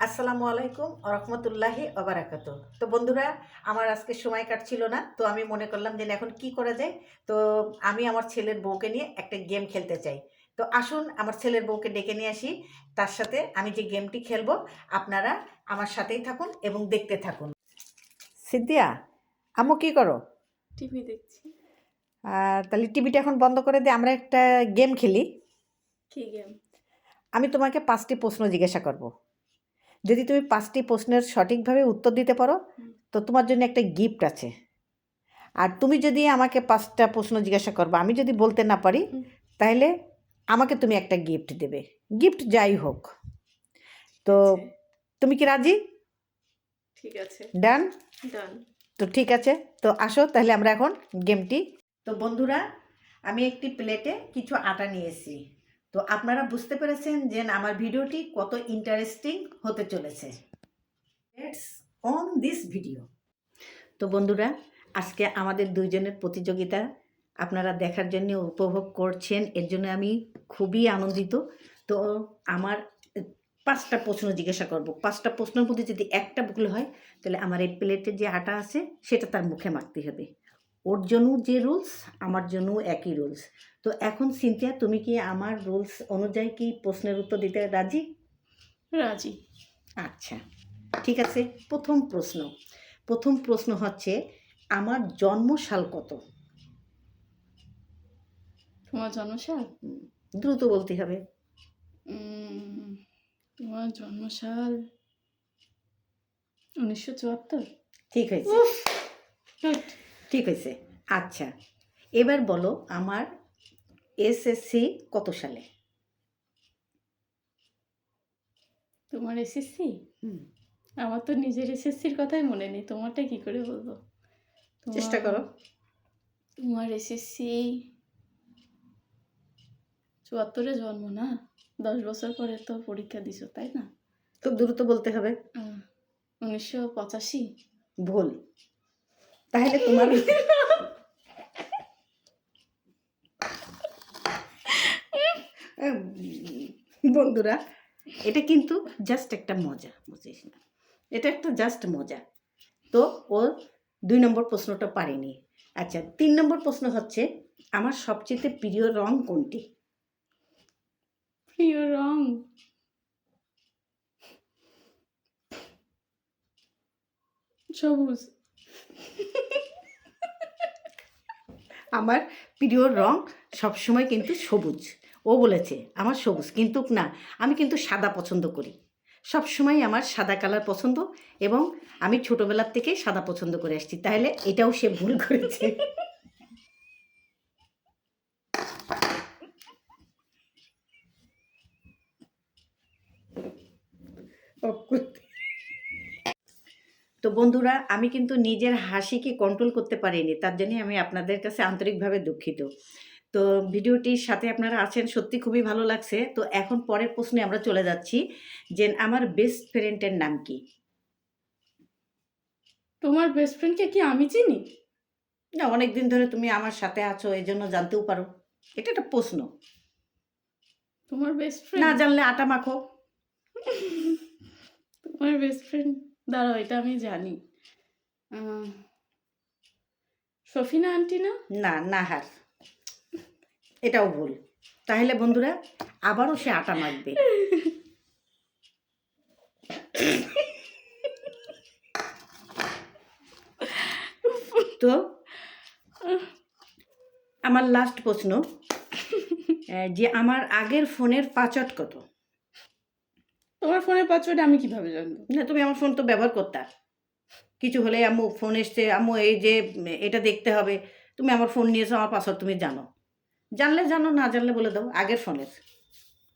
আসসালামু আলাইকুম রহমতুল্লাহি অবরাকাত তো বন্ধুরা আমার আজকে সময় কাটছিল না তো আমি মনে করলাম যে এখন কি করা যায়? তো আমি আমার ছেলের বউকে নিয়ে একটা গেম খেলতে চাই। তো আসুন আমার ছেলের বউকে ডেকে নিয়ে আসি। তার সাথে আমি যে গেমটি খেলব আপনারা আমার সাথেই থাকুন এবং দেখতে থাকুন। সিদ্দিয়া আমু কি করো? টিভি দেখছি। আহ, তাহলে টিভিটা এখন বন্ধ করে দিয়ে আমরা একটা গেম খেলি। কি গেম? আমি তোমাকে পাঁচটি প্রশ্ন জিজ্ঞাসা করব। যদি তুমি পাঁচটি প্রশ্নের সঠিকভাবে উত্তর দিতে পারো তো তোমার জন্য একটা গিফট আছে। আর তুমি যদি আমাকে পাঁচটা প্রশ্ন জিজ্ঞাসা করবে আমি যদি বলতে না পারি তাহলে আমাকে তুমি একটা গিফট দেবে। গিফট যাই হোক। তো তুমি কি রাজি? ঠিক আছে। ডান ডান তো ঠিক আছে। তো আসো তাহলে আমরা এখন গেমটি তো বন্ধুরা আমি একটি প্লেটে কিছু আটা নিয়েছি। তো আপনারা বুঝতে পেরেছেন যে আমার ভিডিওটি কত ইন্টারেস্টিং হতে চলেছে। লেটস অন দিস ভিডিও তো বন্ধুরা, আজকে আমাদের দুইজনের প্রতিযোগিতা আপনারা দেখার জন্য উপভোগ করছেন, এর জন্য আমি খুবই আনন্দিত। তো আমার পাঁচটা প্রশ্ন জিজ্ঞাসা করব। পাঁচটা প্রশ্নের মধ্যে যদি একটা ভুল হয়, তাহলে আমার এই প্লেটের যে আটা আছে, সেটা তার মুখে মাখতে হবে। ওর জন্য যে রুলস আমার জন্য একই রুলস। তো এখন সিনথিয়া তুমি কি আমার রুলস অনুযায়ী কি প্রশ্নের উত্তর দিতে রাজি? রাজি। আচ্ছা ঠিক আছে প্রথম প্রশ্ন। প্রথম প্রশ্ন হচ্ছে আমার জন্মসাল কত? তোমার জন্মসাল? দ্রুত বলতে হবে। তোমার জন্মসাল উনিশশো চুয়াত্তর? ঠিক হয়েছে। ঠিক হয়েছে আচ্ছা। এবার বলো আমার এসএসসি কত সালে? তোমার এসএসসি? হুম, আমার তো নিজের এসএসসির কথাই মনে নেই তোমারটা কি করে বলব? চেষ্টা করো। তোমার এসএসসি চুয়াত্তরে জন্ম না? দশ বছর পরে তো পরীক্ষা দিছো তাই না? তো দ্রুত বলতে হবে। উনিশশো পঁচাশি। ভুল। তাহলে তোমার বন্ধুরা এটা কিন্তু জাস্ট একটা মজা বুঝিস না? এটা একটা জাস্ট মজা। তো ও দুই নম্বর প্রশ্নটা পারেনি। আচ্ছা তিন নম্বর প্রশ্ন হচ্ছে আমার সবচেয়ে প্রিয় রং কোনটি? প্রিয় রং? সবুজ। আমার প্রিয় রং সবসময় কিন্তু সবুজ। ও বলেছে, আমার সবুজ, কিন্তু না, আমি কিন্তু সাদা পছন্দ করি। সব সময় আমার সাদা কালার পছন্দ এবং আমি ছোটোবেলার থেকে সাদা পছন্দ করে আসছি। তাহলে এটাও সে ভুল করেছে। তো বন্ধুরা আমি কিন্তু নিজের হাসিকে কন্ট্রোল করতে পারিনি। তার জন্য আমি আপনাদের কাছে আন্তরিকভাবে দুঃখিত। তো ভিডিওটির সাথে আপনারা আছেন সত্যি খুবই ভালো লাগছে। তো এখন পরের প্রশ্নে আমরা চলে যাচ্ছি যে আমার বেস্ট ফ্রেন্ডের নাম কি? তোমার বেস্ট ফ্রেন্ডকে কি আমি চিনি? না অনেক দিন ধরে তুমি আমার সাথে আছো এই জন্য জানতেও পারো। এটা একটা প্রশ্ন। তোমার বেস্ট ফ্রেন্ড না জানলে আটা মাখো। তোমার বেস্ট ফ্রেন্ড দাঁড়াও এটা আমি জানি। সফিনা আন্টি না? না না হার এটাও ভুল। তাহলে বন্ধুরা আবারও সে আটা মাখবে। তো আমার লাস্ট প্রশ্ন যে আমার আগের ফোনের পাসওয়ার্ড কত? তোমার ফোনের পাসওয়ার্ড আমি কীভাবে জানব? না তুমি আমার ফোন তো ব্যবহার করতা। কিছু হলে আম্মু ফোন এসছে আম্মু এই যে এটা দেখতে হবে। তুমি আমার ফোন নিয়েছো আমার পাসওয়ার্ড তুমি জানো। জানলে জানো না জানলে বলে দাও। আগের ফোনের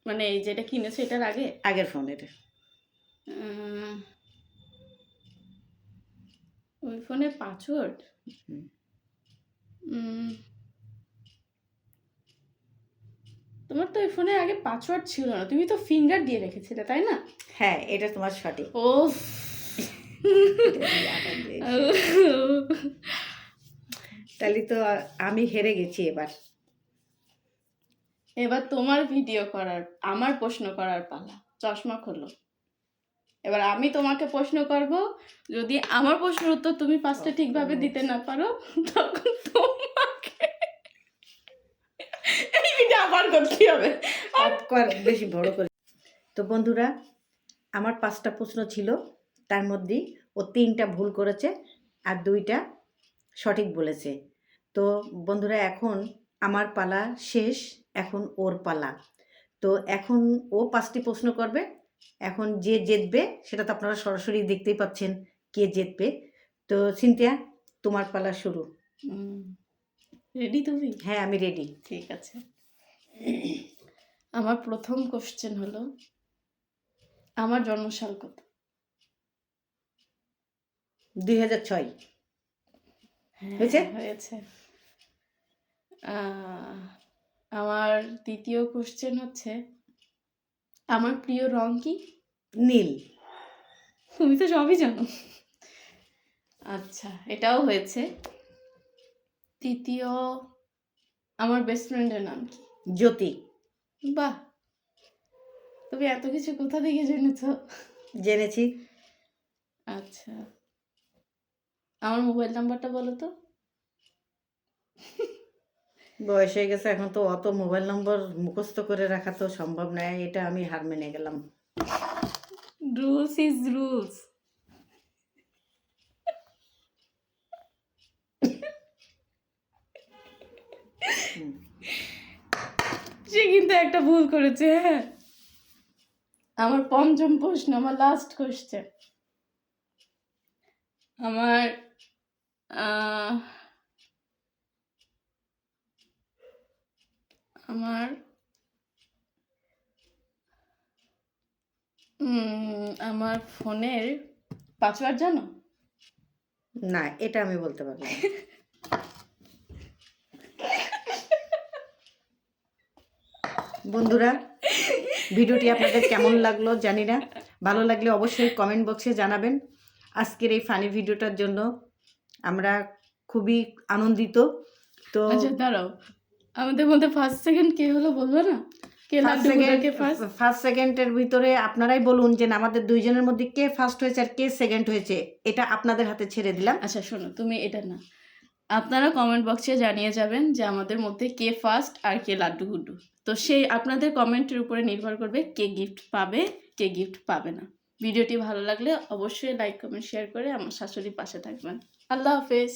মানে এই যেটা কিনেছো এটার আগে? আগের ফোনের ওই ফোনের পাসওয়ার্ড হুম। তোমার তো ওই ফোনে আগে পাসওয়ার্ড ছিল না তুমি তো ফিঙ্গার দিয়ে রেখেছিলে তাই না? হ্যাঁ এটা তোমার সঠিক। ও তাহলে তো আমি হেরে গেছি এবার। এবার তোমার ভিডিও করার আমার প্রশ্ন করার পালা। চশমা খোলো। এবার আমি তোমাকে প্রশ্ন করব যদি আমার প্রশ্নের উত্তর তুমি ফার্স্টে ঠিকভাবে দিতে না পারো তখন তোমাকে ভিডিও আবার হবে? বেশি বড় করে। তো বন্ধুরা আমার পাঁচটা প্রশ্ন ছিল তার মধ্যেই ও তিনটা ভুল করেছে আর দুইটা সঠিক বলেছে। তো বন্ধুরা এখন আমার পালা শেষ এখন ওর পালা। তো এখন ও পাঁচটি প্রশ্ন করবে এখন যে জিতবে সেটা তো আপনারা সরাসরি দেখতেই পাচ্ছেন কে জিতবে। তো সিনথিয়া তোমার পালা শুরু। রেডি তুমি? হ্যাঁ আমি রেডি ঠিক আছে। আমার প্রথম কোশ্চেন হলো আমার জন্মসাল কত? দুই হাজার ছয়। হ্যাঁ, হয়েছে? হয়েছে। আমার দ্বিতীয় কোশ্চেন হচ্ছে আমার প্রিয় রং কি? নীল। তুমি তো সবই জানো। আচ্ছা এটাও হয়েছে। তৃতীয় আমার বেস্ট ফ্রেন্ডের নাম কি? জ্যোতি। বাহ। তুমি এত কিছু কোথা থেকে জেনেছ? জেনেছি। আচ্ছা। আমার মোবাইল নাম্বারটা বলো তো। বয়স হয়ে গেছে এখন তো অত মোবাইল নম্বর মুখস্থ করে রাখা তো সম্ভব নয় এটা আমি হার মেনে গেলাম। Rules is rules. হুম। সে কিন্তু একটা ভুল করেছে হ্যাঁ। আমার পঞ্চম প্রশ্ন আমার লাস্ট কোশ্চেন আমার আমার আমার ফোনের পাসওয়ার্ড জানো? না এটা আমি বলতে পারব বন্ধুরা ভিডিওটি আপনাদের কেমন লাগল জানি না। ভালো লাগলে অবশ্যই কমেন্ট বক্সে জানাবেন। আজকের এই ফানি ভিডিওটার জন্য আমরা খুবই আনন্দিত। তো আচ্ছা দাঁড়াও। আমাদের মধ্যে ফার্স্ট সেকেন্ড কে হলো বলব না? ফার্স্ট সেকেন্ডের ভিতরে আপনারাই বলুন যে আমাদের দুইজনের মধ্যে কে ফার্স্ট হয়েছে আর কে সেকেন্ড হয়েছে এটা আপনাদের হাতে ছেড়ে দিলাম। আচ্ছা শোনো তুমি এটা না আপনারা কমেন্ট বক্সে জানিয়ে যাবেন যে আমাদের মধ্যে কে ফার্স্ট আর কে লাড্ডু গুড্ডু। তো সেই আপনাদের কমেন্টের উপরে নির্ভর করবে কে গিফট পাবে, কে গিফট পাবে না। ভিডিওটি ভালো লাগলে অবশ্যই লাইক কমেন্ট শেয়ার করে আমার শাশুড়ির পাশে থাকবেন। আল্লাহ হাফেজ।